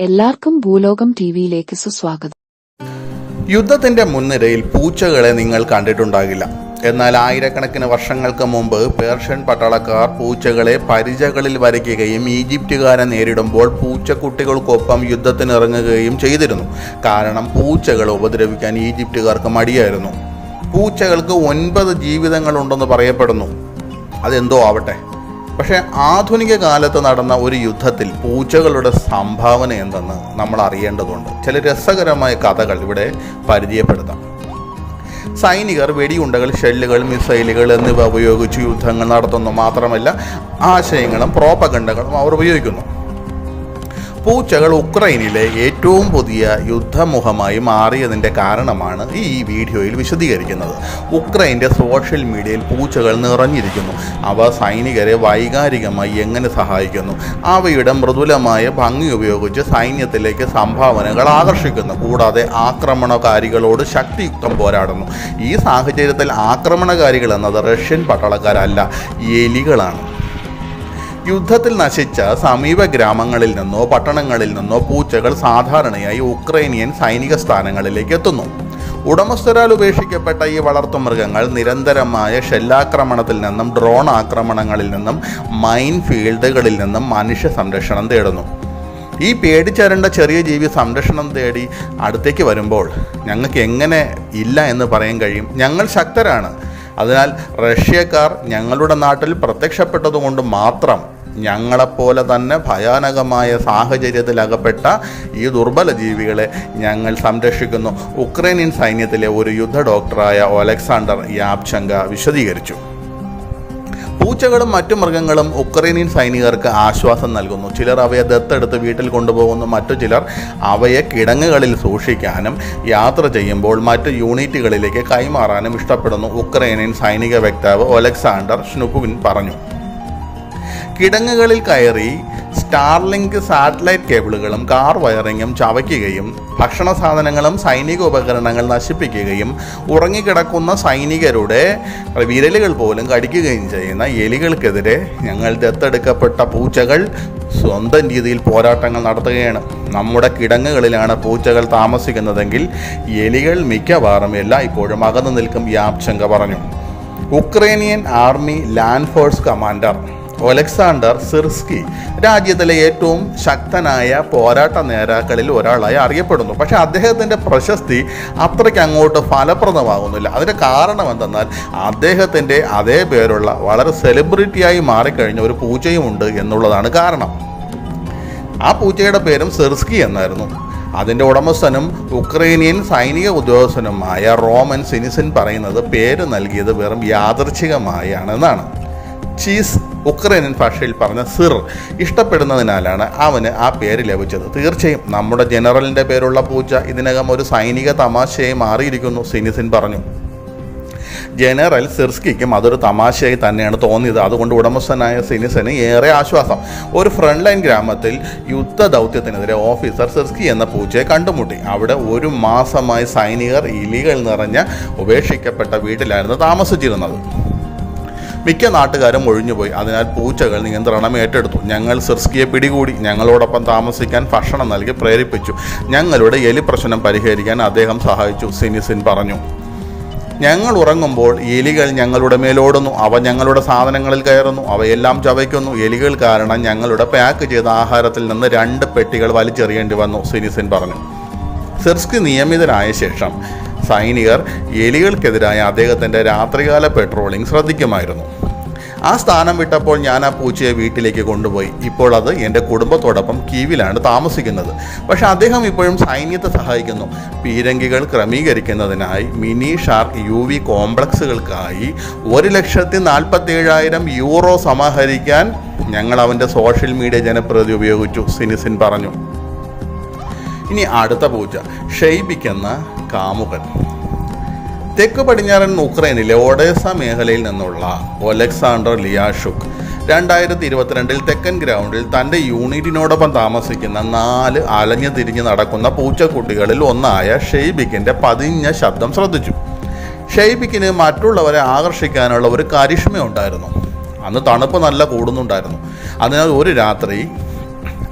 എല്ലാവർക്കും ഭൂലോകം ടിവിയിലേക്ക് സുസ്വാഗതം. യുദ്ധത്തിന്റെ മുൻനിരയിൽ പൂച്ചകളെ നിങ്ങൾ കണ്ടിട്ടുണ്ടാകില്ല. എന്നാൽ ആയിരക്കണക്കിന് വർഷങ്ങൾക്ക് മുമ്പ് പേർഷ്യൻ പട്ടാളക്കാർ പൂച്ചകളെ പരിചകളിൽ വരയ്ക്കുകയും ഈജിപ്തുകാരെ നേരിടുമ്പോൾ പൂച്ചക്കുട്ടികൾക്കൊപ്പം യുദ്ധത്തിനിറങ്ങുകയും ചെയ്തിരുന്നു. കാരണം പൂച്ചകളെ ഉപദ്രവിക്കാൻ ഈജിപ്തുകാർക്ക് മടിയായിരുന്നു. പൂച്ചകൾക്ക് ഒൻപത് ജീവിതങ്ങളുണ്ടെന്ന് പറയപ്പെടുന്നു. അതെന്തോ ആവട്ടെ. പക്ഷേ ആധുനിക കാലത്ത് നടന്ന ഒരു യുദ്ധത്തിൽ പൂച്ചകളുടെ സംഭാവന എന്തെന്ന് നമ്മൾ അറിയേണ്ടതുണ്ട്. ചില രസകരമായ കഥകൾ ഇവിടെ പരിചയപ്പെടുത്താം. സൈനികർ വെടിയുണ്ടകൾ ഷെല്ലുകൾ മിസൈലുകൾ എന്നിവ ഉപയോഗിച്ച് യുദ്ധങ്ങൾ നടത്തുന്നു. മാത്രമല്ല ആശയങ്ങളും പ്രോപ്പഗണ്ടകളും അവർ ഉപയോഗിക്കുന്നു. പൂച്ചകൾ ഉക്രൈനിലെ ഏറ്റവും പുതിയ യുദ്ധമുഖമായി മാറിയതിന്റെ കാരണമാണ് ഈ വീഡിയോയിൽ വിശദീകരിക്കുന്നത്. ഉക്രൈന്റെ സോഷ്യൽ മീഡിയയിൽ പൂച്ചകൾ നിറഞ്ഞിരിക്കുന്നു. അവ സൈനികരെ വൈകാരികമായി എങ്ങനെ സഹായിക്കുന്നു? അവയുടെ മൃദുലമായ ഭംഗി ഉപയോഗിച്ച് സൈന്യത്തിലേക്ക് സംഭാവനകൾ ആകർഷിക്കുന്നു. കൂടാതെ ആക്രമണകാരികളോട് ശക്തിയുക്തം പോരാടുന്നു. ഈ സാഹചര്യത്തിൽ ആക്രമണകാരികൾ എന്നത് റഷ്യൻ പട്ടാളക്കാരല്ല എലികളാണ്. യുദ്ധത്തിൽ നശിച്ച സമീപ ഗ്രാമങ്ങളിൽ നിന്നോ പട്ടണങ്ങളിൽ നിന്നോ പൂച്ചകൾ സാധാരണയായി ഉക്രൈനിയൻ സൈനിക സ്ഥാനങ്ങളിലേക്ക് എത്തുന്നു. ഉടമസ്ഥരാൽ ഉപേക്ഷിക്കപ്പെട്ട ഈ വളർത്തുമൃഗങ്ങൾ നിരന്തരമായ ഷെല്ലാക്രമണത്തിൽ നിന്നും ഡ്രോൺ ആക്രമണങ്ങളിൽ നിന്നും മൈൻ ഫീൽഡുകളിൽ നിന്നും മനുഷ്യ സംരക്ഷണം തേടുന്നു. ഈ പേടിച്ചരണ്ട ചെറിയ ജീവി സംരക്ഷണം തേടി അടുത്തേക്ക് വരുമ്പോൾ ഞങ്ങൾക്ക് എങ്ങനെ ഇല്ല എന്ന് പറയാൻ കഴിയും? ഞങ്ങൾ ശക്തരാണ്. അതിനാൽ റഷ്യക്കാർ ഞങ്ങളുടെ നാട്ടിൽ പ്രത്യക്ഷപ്പെട്ടതുകൊണ്ട് മാത്രം ഞങ്ങളെപ്പോലെ തന്നെ ഭയാനകമായ സാഹചര്യത്തിലകപ്പെട്ട ഈ ദുർബല ജീവികളെ ഞങ്ങൾ സംരക്ഷിക്കുന്നു. ഉക്രൈനിയൻ സൈന്യത്തിലെ ഒരു യുദ്ധ ഡോക്ടറായ ഒലക്സാണ്ടർ യാബ്ചങ്ക വിശദീകരിച്ചു. പൂച്ചകളും മറ്റു മൃഗങ്ങളും ഉക്രൈനിയൻ സൈനികർക്ക് ആശ്വാസം നൽകുന്നു. ചിലർ അവയെ ദത്തെടുത്ത് വീട്ടിൽ കൊണ്ടുപോകുന്നു. മറ്റു ചിലർ അവയെ കിടങ്ങുകളിൽ സൂക്ഷിക്കാനും യാത്ര ചെയ്യുമ്പോൾ മറ്റ് യൂണിറ്റുകളിലേക്ക് കൈമാറാനും ഇഷ്ടപ്പെടുന്നു. ഉക്രൈനിയൻ സൈനിക വക്താവ് ഒലക്സാണ്ടർ ഷ്നുപുവിൻ പറഞ്ഞു. കിടങ്ങുകളിൽ കയറി സ്റ്റാർലിങ്ക് സാറ്റലൈറ്റ് കേബിളുകളും കാർ വയറിങ്ങും ചവയ്ക്കുകയും ഭക്ഷണ സാധനങ്ങളും സൈനിക ഉപകരണങ്ങൾ നശിപ്പിക്കുകയും ഉറങ്ങിക്കിടക്കുന്ന സൈനികരുടെ വിരലുകൾ പോലും കടിക്കുകയും ചെയ്യുന്ന എലികൾക്കെതിരെ ഞങ്ങൾ ദത്തെടുക്കപ്പെട്ട പൂച്ചകൾ സ്വന്തം രീതിയിൽ പോരാട്ടങ്ങൾ നടത്തുകയാണ്. നമ്മുടെ കിടങ്ങുകളിലാണ് പൂച്ചകൾ താമസിക്കുന്നതെങ്കിൽ എലികൾ മിക്കവാറും എല്ലായ്പ്പോഴും അകന്നു നിൽക്കും യാപ്ചങ്ക പറഞ്ഞു. Ukrainian army land force commander Oleksandr Syrskyi രാജ്യത്തിലെ ഏറ്റവും ശക്തനായ പോരാട്ട നേതാക്കളിൽ ഒരാളായി അറിയപ്പെടുന്നു. പക്ഷെ അദ്ദേഹത്തിന്റെ പ്രശസ്തി അത്രയ്ക്ക് അങ്ങോട്ട് ഫലപ്രദമാകുന്നില്ല. അതിന്റെ കാരണം എന്തെന്നാൽ അദ്ദേഹത്തിന്റെ അതേ പേരുള്ള വളരെ സെലിബ്രിറ്റിയായി മാറിക്കഴിഞ്ഞ ഒരു പൂച്ചയുമുണ്ട് എന്നുള്ളതാണ് കാരണം. ആ പൂജയുടെ പേരും സെർസ്കി എന്നായിരുന്നു. അതിന്റെ ഉടമസ്ഥനും ഉക്രൈനിയൻ സൈനിക ഉദ്യോഗസ്ഥനുമായ റോമൻ സിനിസൻ പറയുന്നത് പേര് നൽകിയത് വെറും യാദർച്ഛികമായാണെന്നാണ് ചീസ് ഉക്രൈനിയൻ ഭാഷയിൽ പറഞ്ഞ സിർ ഇഷ്ടപ്പെടുന്നതിനാലാണ് അവന് ആ പേര് ലഭിച്ചത്. തീർച്ചയായും നമ്മുടെ ജനറലിന്റെ പേരുള്ള പൂച്ച ഇതിനകം ഒരു സൈനിക തമാശയായി മാറിയിരിക്കുന്നു സിനിസിൻ പറഞ്ഞു. ജനറൽ സിർസ്കിക്കും അതൊരു തമാശയായി തന്നെയാണ് തോന്നിയത്. അതുകൊണ്ട് ഉടമസ്ഥനായ സിനിസന് ഏറെ ആശ്വാസം. ഒരു ഫ്രണ്ട് ലൈൻ ഗ്രാമത്തിൽ യുദ്ധ ദൗത്യത്തിനെതിരെ ഓഫീസർ സിർസ്കി എന്ന പൂച്ചയെ കണ്ടുമുട്ടി. അവിടെ ഒരു മാസമായി സൈനികർ ഇലികൾ നിറഞ്ഞ ഉപേക്ഷിക്കപ്പെട്ട വീട്ടിലായിരുന്നു താമസിച്ചിരുന്നത്. മിക്ക നാട്ടുകാരും ഒഴിഞ്ഞുപോയി. അതിനാൽ പൂച്ചകൾ നിയന്ത്രണം ഏറ്റെടുത്തു. ഞങ്ങൾ സിർസ്കിയെ പിടികൂടി. ഞങ്ങളോടൊപ്പം താമസിക്കാൻ ഭക്ഷണം നൽകി പ്രേരിപ്പിച്ചു. ഞങ്ങളുടെ എലി പ്രശ്നം പരിഹരിക്കാൻ അദ്ദേഹം സഹായിച്ചു സിനിസിൻ പറഞ്ഞു. ഞങ്ങൾ ഉറങ്ങുമ്പോൾ എലികൾ ഞങ്ങളുടെ മേലോടുന്നു അവ ഞങ്ങളുടെ സാധനങ്ങളിൽ കയറുന്നു. അവയെല്ലാം ചവയ്ക്കുന്നു. എലികൾ കാരണം ഞങ്ങളുടെ പാക്ക് ചെയ്ത ആഹാരത്തിൽ നിന്ന് രണ്ട് പെട്ടികൾ വലിച്ചെറിയേണ്ടി വന്നു സിനിസിൻ പറഞ്ഞു. സിർസ്കി നിയമിതനായ ശേഷം സൈനികർ എലികൾക്കെതിരായ അദ്ദേഹത്തിന്റെ രാത്രികാല പെട്രോളിംഗ് ശ്രദ്ധിക്കുമായിരുന്നു. ആ സ്ഥാനം വിട്ടപ്പോൾ ഞാൻ ആ പൂച്ചയെ വീട്ടിലേക്ക് കൊണ്ടുപോയി. ഇപ്പോൾ അത് എന്റെ കുടുംബത്തോടൊപ്പം കീവിലാണ് താമസിക്കുന്നത്. പക്ഷെ അദ്ദേഹം ഇപ്പോഴും സൈന്യത്തെ സഹായിക്കുന്നു. പീരങ്കികൾ ക്രമീകരിക്കുന്നതിനായി മിനി ഷാർക്ക് യു വി കോംപ്ലക്സുകൾക്കായി ഒരു ലക്ഷത്തി നാൽപ്പത്തി ഏഴായിരം യൂറോ സമാഹരിക്കാൻ ഞങ്ങൾ അവന്റെ സോഷ്യൽ മീഡിയ ജനപ്രതി ഉപയോഗിച്ചു സിനിസിൻ പറഞ്ഞു. ഇനി അടുത്ത പൂച്ച ഷെയ്ബിക് എന്ന കാമുകൻ. തെക്ക് പടിഞ്ഞാറൻ ഉക്രൈനിലെ ഒഡേസ മേഖലയിൽ നിന്നുള്ള ഒലക്സാണ്ടർ ലിയാഷുക് രണ്ടായിരത്തി ഇരുപത്തിരണ്ടിൽ തെക്കൻ ഗ്രൗണ്ടിൽ തന്റെ യൂണിറ്റിനോടൊപ്പം താമസിക്കുന്ന നാല് അലഞ്ഞു തിരിഞ്ഞ് നടക്കുന്ന പൂച്ചക്കുട്ടികളിൽ ഒന്നായ ഷെയ്ബിക്കിന്റെ പതിഞ്ഞ ശബ്ദം ശ്രദ്ധിച്ചു. ഷെയ്ബിക്കിന് മറ്റുള്ളവരെ ആകർഷിക്കാനുള്ള ഒരു കരിഷ്മ ഉണ്ടായിരുന്നു അന്ന് തണുപ്പ് നല്ല കൂടുന്നുണ്ടായിരുന്നു. അതിനാൽ ഒരു രാത്രി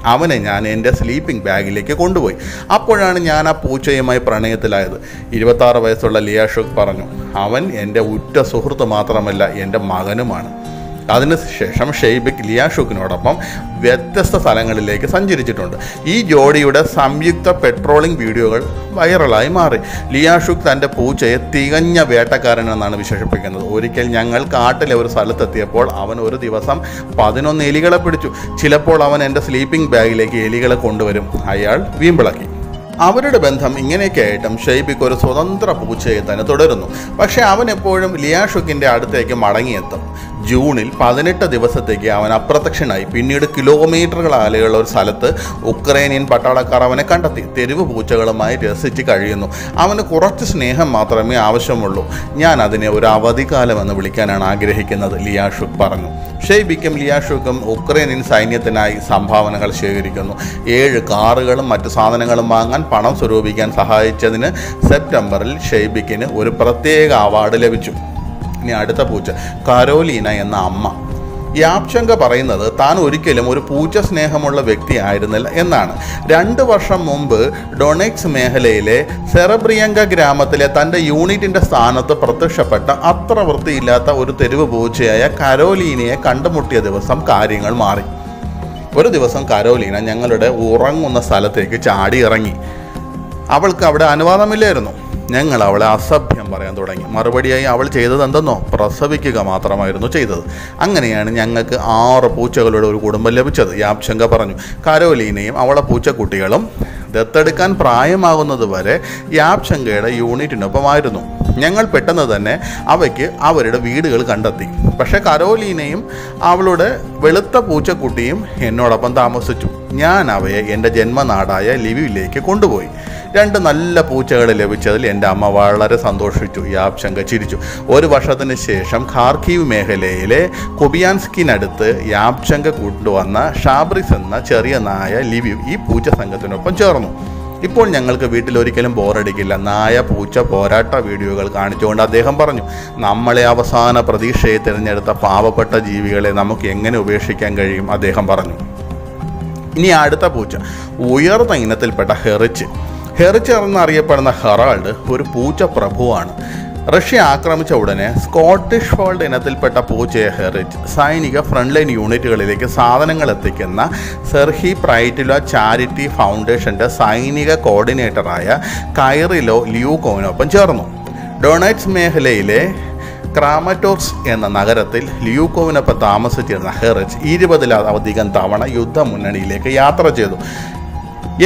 അവനെ ഞാൻ എന്റെ സ്ലീപ്പിംഗ് ബാഗിലേക്ക് കൊണ്ടുപോയി. അപ്പോഴാണ് ഞാൻ ആ പൂച്ചയുമായി പ്രണയത്തിലായത്. ഇരുപത്താറ് വയസ്സുള്ള ലിയാഷുക് പറഞ്ഞു അവൻ എന്റെ ഉറ്റ സുഹൃത്ത് മാത്രമല്ല എന്റെ മകനുമാണ്. അതിനുശേഷം ഷെയ്ബിക് ലിയാഷുക്കിനോടൊപ്പം വ്യത്യസ്ത സ്ഥലങ്ങളിലേക്ക് സഞ്ചരിച്ചിട്ടുണ്ട്. ഈ ജോഡിയുടെ സംയുക്ത പെട്രോളിംഗ് വീഡിയോകൾ വൈറലായി മാറി. ലിയാഷുക്ക് തന്റെ പൂച്ചയെ തികഞ്ഞ വേട്ടക്കാരനെന്നാണ് വിശേഷിപ്പിക്കുന്നത്. ഒരിക്കൽ ഞങ്ങൾ കാട്ടിലെ ഒരു സ്ഥലത്തെത്തിയപ്പോൾ അവൻ ഒരു ദിവസം പതിനൊന്ന് എലികളെ പിടിച്ചു. ചിലപ്പോൾ അവൻ എന്റെ സ്ലീപ്പിംഗ് ബാഗിലേക്ക് എലികളെ കൊണ്ടുവരും. അയാൾ വീമ്പിളക്കി. അവരുടെ ബന്ധം ഇങ്ങനെയൊക്കെ ആയിട്ടും ഷെയ്ബിക്ക് ഒരു സ്വതന്ത്ര പൂച്ചയെ തന്നെ തുടരുന്നു. പക്ഷേ അവൻ എപ്പോഴും ലിയാഷുക്കിന്റെ അടുത്തേക്ക് മടങ്ങിയെത്തും. ജൂണിൽ പതിനെട്ട് ദിവസത്തേക്ക് അവൻ അപ്രത്യക്ഷനായി. പിന്നീട് കിലോമീറ്ററുകൾ അലയുള്ള ഒരു സ്ഥലത്ത് ഉക്രൈനിയൻ പട്ടാളക്കാർ അവനെ കണ്ടെത്തി. തെരുവ് പൂച്ചകളുമായി രസിച്ച് കഴിയുന്നു. അവന് കുറച്ച് സ്നേഹം മാത്രമേ ആവശ്യമുള്ളൂ. ഞാൻ അതിനെ ഒരു അവധിക്കാലം എന്ന് വിളിക്കാനാണ് ആഗ്രഹിക്കുന്നത് ലിയാഷുക് പറഞ്ഞു. ഷെയ്ബിക്കും ലിയാഷുക്കും ഉക്രൈനിയൻ സൈന്യത്തിനായി സംഭാവനകൾ ശേഖരിക്കുന്നു. ഏഴ് കാറുകളും മറ്റു സാധനങ്ങളും വാങ്ങാൻ പണം സ്വരൂപിക്കാൻ സഹായിച്ചതിന് സെപ്റ്റംബറിൽ ഷെയ്ബിക്കിന് ഒരു പ്രത്യേക അവാർഡ് ലഭിച്ചു. ഇനി അടുത്ത പൂച്ച കരോലീന എന്ന അമ്മ. യാപ്ശങ്ക പറയുന്നത് താൻ ഒരിക്കലും ഒരു പൂച്ച സ്നേഹമുള്ള വ്യക്തി ആയിരുന്നില്ല എന്നാണ്. രണ്ട് വർഷം മുമ്പ് ഡൊണെക്സ് മേഖലയിലെ സെറബ്രിയങ്ക ഗ്രാമത്തിലെ തന്റെ യൂണിറ്റിന്റെ സ്ഥാനത്ത് പ്രത്യക്ഷപ്പെട്ട അത്ര വൃത്തിയില്ലാത്ത ഒരു തെരുവ് പൂച്ചയായ കരോലീനയെ കണ്ടുമുട്ടിയ ദിവസം കാര്യങ്ങൾ മാറി. ഒരു ദിവസം കരോലീന ഞങ്ങളുടെ ഉറങ്ങുന്ന സ്ഥലത്തേക്ക് ചാടി ഇറങ്ങി അവൾക്ക് അവിടെ അനുവാദമില്ലായിരുന്നു. ഞങ്ങൾ അവളെ അസഭ്യം പറയാൻ തുടങ്ങി. മറുപടിയായി അവൾ ചെയ്തത് എന്തെന്നോ പ്രസവിക്കുക മാത്രമായിരുന്നു ചെയ്തത്. അങ്ങനെയാണ് ഞങ്ങൾക്ക് ആറ് പൂച്ചകളുടെ ഒരു കുടുംബം ലഭിച്ചത്. യാപ്ശങ്ക പറഞ്ഞു കരോലീനയും അവളെ പൂച്ചക്കുട്ടികളും ദത്തെടുക്കാൻ പ്രായമാകുന്നത് വരെ യാപ്ശങ്കയുടെ യൂണിറ്റിനൊപ്പമായിരുന്നു. ഞങ്ങൾ പെട്ടെന്ന് തന്നെ അവയ്ക്ക് അവരുടെ വീടുകൾ കണ്ടെത്തി. പക്ഷേ കരോലീനയും അവളുടെ വെളുത്ത പൂച്ചക്കുട്ടിയും എന്നോടൊപ്പം താമസിച്ചു. ഞാൻ അവയെ എന്റെ ജന്മനാടായ ലിവിയിലേക്ക് കൊണ്ടുപോയി. രണ്ട് നല്ല പൂച്ചകൾ ലഭിച്ചതിൽ എന്റെ അമ്മ വളരെ സന്തോഷിച്ചു. യാപ്ശങ്ക ചിരിച്ചു. ഒരു വർഷത്തിന് ശേഷം ഖാർക്കീവ് മേഖലയിലെ കുബിയാൻസ്കിനടുത്ത് യാപ്ശങ്ക കൊണ്ടുവന്ന ഷാബ്രിസ് എന്ന ചെറിയ നായ ലിവ്യു ഈ പൂച്ച സംഘത്തിനൊപ്പം ചേർന്നു. ഇപ്പോൾ ഞങ്ങൾക്ക് വീട്ടിൽ ഒരിക്കലും ബോറടിക്കില്ല. നായ പൂച്ച പോരാട്ട വീഡിയോകൾ കാണിച്ചുകൊണ്ട് അദ്ദേഹം പറഞ്ഞു നമ്മളെ അവസാന പ്രതീക്ഷയെ തിരഞ്ഞെടുത്ത പാവപ്പെട്ട ജീവികളെ നമുക്ക് എങ്ങനെ ഉപേക്ഷിക്കാൻ കഴിയും? അദ്ദേഹം പറഞ്ഞു. ഇനി അടുത്ത പൂച്ച ഉയർന്ന ഇനത്തിൽപ്പെട്ട ഹെറിച്ച്. ഹെറിച്ച് എന്നറിയപ്പെടുന്ന ഹെറാൾഡ് ഒരു പൂച്ച പ്രഭുവാണ് റഷ്യ ആക്രമിച്ച ഉടനെ സ്കോട്ടിഷ് ഫോൾഡ് ഇനത്തിൽപ്പെട്ട പൂച്ചയെ ഹെറിച്ച് സൈനിക ഫ്രണ്ട് ലൈൻ യൂണിറ്റുകളിലേക്ക് സാധനങ്ങൾ എത്തിക്കുന്ന സെർഹി പ്രൈറ്റിലോ ചാരിറ്റി ഫൗണ്ടേഷന്റെ സൈനിക കോർഡിനേറ്ററായ കൈറിലോ ലിയൂക്കോവിനൊപ്പം ചേർന്നു. ഡൊണൈറ്റ്സ് മേഖലയിലെ ക്രാമറ്റോർസ് എന്ന നഗരത്തിൽ ലിയൂക്കോവിനൊപ്പം താമസിച്ചിരുന്ന ഹെറിച്ച് ഇരുപതിലധികം തവണ യുദ്ധമുന്നണിയിലേക്ക് യാത്ര ചെയ്തു.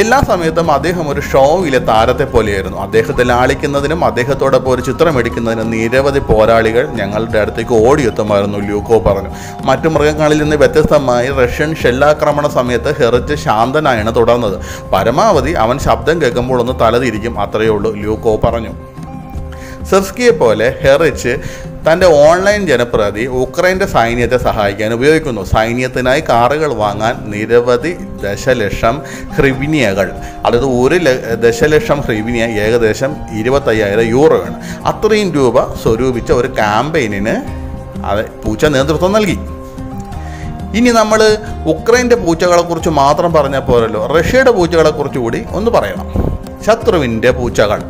എല്ലാ സമയത്തും അദ്ദേഹം ഒരു ഷോയിലെ താരത്തെ പോലെയായിരുന്നു. അദ്ദേഹത്തെ ലാളിക്കുന്നതിനും അദ്ദേഹത്തോടൊപ്പം ഒരു ചിത്രം എടുക്കുന്നതിനും നിരവധി പോരാളികൾ ഞങ്ങളുടെ അടുത്തേക്ക് ഓടിയെത്തുമായിരുന്നു ലൂക്കോ പറഞ്ഞു. മറ്റു മൃഗങ്ങളിൽ നിന്ന് വ്യത്യസ്തമായി റഷ്യൻ ഷെല്ലാക്രമണ സമയത്ത് ഹെറിച്ച് ശാന്തനായാണ് തുടർന്നത്. പരമാവധി അവൻ ശബ്ദം കേൾക്കുമ്പോൾ ഒന്ന് തലതിരിക്കും അത്രയേ ഉള്ളൂ ലൂക്കോ പറഞ്ഞു. സെർസ്കിയെ പോലെ ഹെറിച്ച് തന്റെ ഓൺലൈൻ ജനപ്രതി ഉക്രൈന്റെ സൈന്യത്തെ സഹായിക്കാൻ ഉപയോഗിക്കുന്നു. സൈന്യത്തിനായി കാറുകൾ വാങ്ങാൻ നിരവധി ദശലക്ഷം ഹ്രിവിനിയകൾ. അതായത് ഒരു ദശലക്ഷം ഹ്രിവിനിയ ഏകദേശം ഇരുപത്തയ്യായിരം യൂറോയാണ്. അത്രയും രൂപ സ്വരൂപിച്ച ഒരു ക്യാമ്പയിനിന് അത് പൂച്ച നേതൃത്വം നൽകി. ഇനി നമ്മൾ ഉക്രൈന്റെ പൂച്ചകളെക്കുറിച്ച് മാത്രം പറഞ്ഞാൽ പോരല്ലോ. റഷ്യയുടെ പൂച്ചകളെക്കുറിച്ച് കൂടി ഒന്ന് പറയണം. ശത്രുവിന്റെ പൂച്ചകൾ.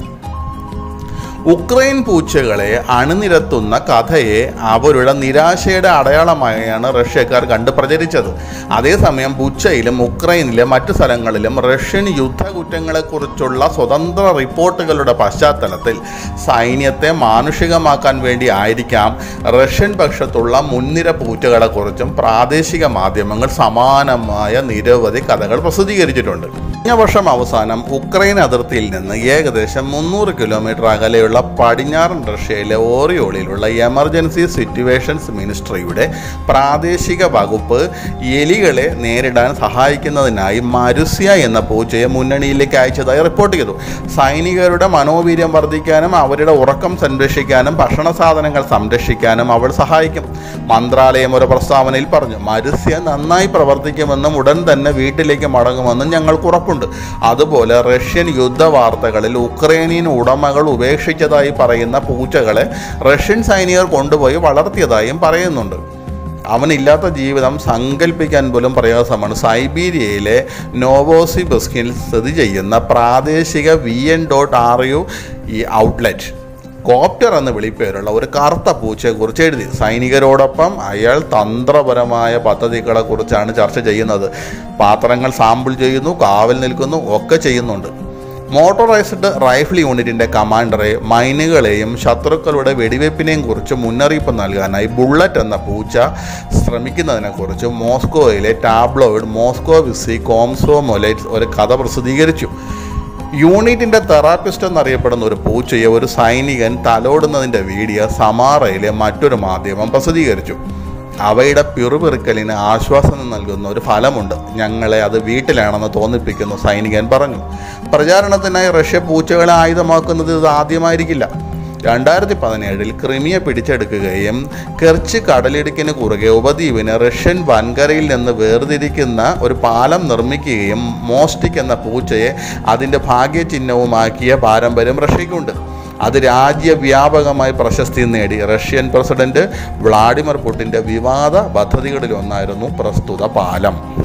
ഉക്രൈൻ പൂച്ചകളെ അണിനിരത്തുന്ന കഥയെ അവരുടെ നിരാശയുടെ അടയാളമായാണ് റഷ്യക്കാർ കണ്ട് പ്രചരിച്ചത്. അതേസമയം പൂച്ചയിലും ഉക്രൈനിലെ മറ്റു സ്ഥലങ്ങളിലും റഷ്യൻ യുദ്ധകുറ്റങ്ങളെക്കുറിച്ചുള്ള സ്വതന്ത്ര റിപ്പോർട്ടുകളുടെ പശ്ചാത്തലത്തിൽ സൈന്യത്തെ മാനുഷികമാക്കാൻ വേണ്ടി ആയിരിക്കാം റഷ്യൻ പക്ഷത്തുള്ള മുൻനിര പൂച്ചകളെക്കുറിച്ചും പ്രാദേശിക മാധ്യമങ്ങൾ സമാനമായ നിരവധി കഥകൾ പ്രസിദ്ധീകരിച്ചിട്ടുണ്ട്. കഴിഞ്ഞ വർഷം അവസാനം ഉക്രൈൻ അതിർത്തിയിൽ നിന്ന് ഏകദേശം മുന്നൂറ് കിലോമീറ്റർ അകലെയുള്ള പടിഞ്ഞാറൻ റഷ്യയിലെ ഓറിയോളിലുള്ള എമർജൻസി സിറ്റുവേഷൻസ് മിനിസ്ട്രിയുടെ പ്രാദേശിക വകുപ്പ് എലികളെ നേരിടാൻ സഹായിക്കുന്നതിനായി മരുസ്യ എന്ന പൂച്ചയെ മുന്നണിയിലേക്ക് അയച്ചതായി റിപ്പോർട്ട് ചെയ്തു. സൈനികരുടെ മനോവീര്യം വർദ്ധിക്കാനും അവരുടെ ഉറക്കം സംരക്ഷിക്കാനും ഭക്ഷണ സാധനങ്ങൾ സംരക്ഷിക്കാനും അവൾ സഹായിക്കും. മന്ത്രാലയം ഒരു പ്രസ്താവനയിൽ പറഞ്ഞു മരുസ്യ നന്നായി പ്രവർത്തിക്കുമെന്നും ഉടൻ തന്നെ വീട്ടിലേക്ക് മടങ്ങുമെന്നും ഞങ്ങൾക്ക് ഉറപ്പുണ്ട്. അതുപോലെ റഷ്യൻ യുദ്ധവാർത്തകളിൽ ഉക്രൈനിയൻ ഉടമകൾ ഉപേക്ഷിച്ചതായി പറയുന്ന പൂച്ചകളെ റഷ്യൻ സൈനികർ കൊണ്ടുപോയി വളർത്തിയതായും പറയുന്നുണ്ട്. അവനില്ലാത്ത ജീവിതം സങ്കല്പിക്കാൻ പോലും പ്രയാസമാണ്. സൈബീരിയയിലെ നോവോസിബിസ്കിൽ സ്ഥിതി ചെയ്യുന്ന പ്രാദേശിക V N dot R U ഈ ഔട്ട്ലെറ്റ്. കോപ്റ്റർ എന്ന വിളിപ്പേരുള്ള ഒരു കറുത്ത പൂച്ചയെക്കുറിച്ച് എഴുതി. സൈനികരോടൊപ്പം അയാൾ തന്ത്രപരമായ പദ്ധതികളെക്കുറിച്ചാണ് ചർച്ച ചെയ്യുന്നത്. പാത്രങ്ങൾ സാമ്പിൾ ചെയ്യുന്നു കാവൽ നിൽക്കുന്നു ഒക്കെ ചെയ്യുന്നുണ്ട്. മോട്ടോറൈസ്ഡ് റൈഫിൾ യൂണിറ്റിന്റെ കമാൻഡറെ മൈനുകളെയും ശത്രുക്കളുടെ വെടിവെപ്പിനെയും കുറിച്ച് മുന്നറിയിപ്പ് നൽകാനായി ബുള്ളറ്റ് എന്ന പൂച്ച ശ്രമിക്കുന്നതിനെക്കുറിച്ച് മോസ്കോയിലെ ടാബ്ലോയിഡ് മോസ്കോ വിസി കോംസോ ഒരു കഥ പ്രസിദ്ധീകരിച്ചു. യൂണിറ്റിന്റെ തെറാപ്പിസ്റ്റ് എന്നറിയപ്പെടുന്ന ഒരു പൂച്ചയെ ഒരു സൈനികൻ തലോടുന്നതിന്റെ വീഡിയോ സമാറയിലെ മറ്റൊരു മാധ്യമം പ്രസിദ്ധീകരിച്ചു. അവയുടെ പിറുപിറുക്കലിന് ആശ്വാസം നൽകുന്ന ഒരു ഫലമുണ്ട്. ഞങ്ങളെ അത് വീട്ടിലാണെന്ന് തോന്നിപ്പിക്കുന്നു സൈനികൻ പറഞ്ഞു. പ്രചാരണത്തിനായി റഷ്യ പൂച്ചകളെ ആയുധമാക്കുന്നത് ഇത് ആദ്യമായിരിക്കില്ല. രണ്ടായിരത്തി പതിനേഴിൽ ക്രിമിയ പിടിച്ചെടുക്കുകയും കെർച്ച് കടലിടുക്കിന് കുറുകെ ഉപദ്വീപിന് റഷ്യൻ വൻകരയിൽ നിന്ന് വേർതിരിക്കുന്ന ഒരു പാലം നിർമ്മിക്കുകയും മോസ്റ്റിക് എന്ന പൂച്ചയെ അതിന്റെ ഭാഗ്യചിഹ്നവുമാക്കിയ പാരമ്പര്യം റഷ്യയ്ക്കുണ്ട് അത് രാജ്യവ്യാപകമായി പ്രശസ്തി നേടി. റഷ്യൻ പ്രസിഡന്റ് വ്ളാഡിമിർ പുടിന്റെ വിവാദ പദ്ധതികളിലൊന്നായിരുന്നു പ്രസ്തുത പാലം.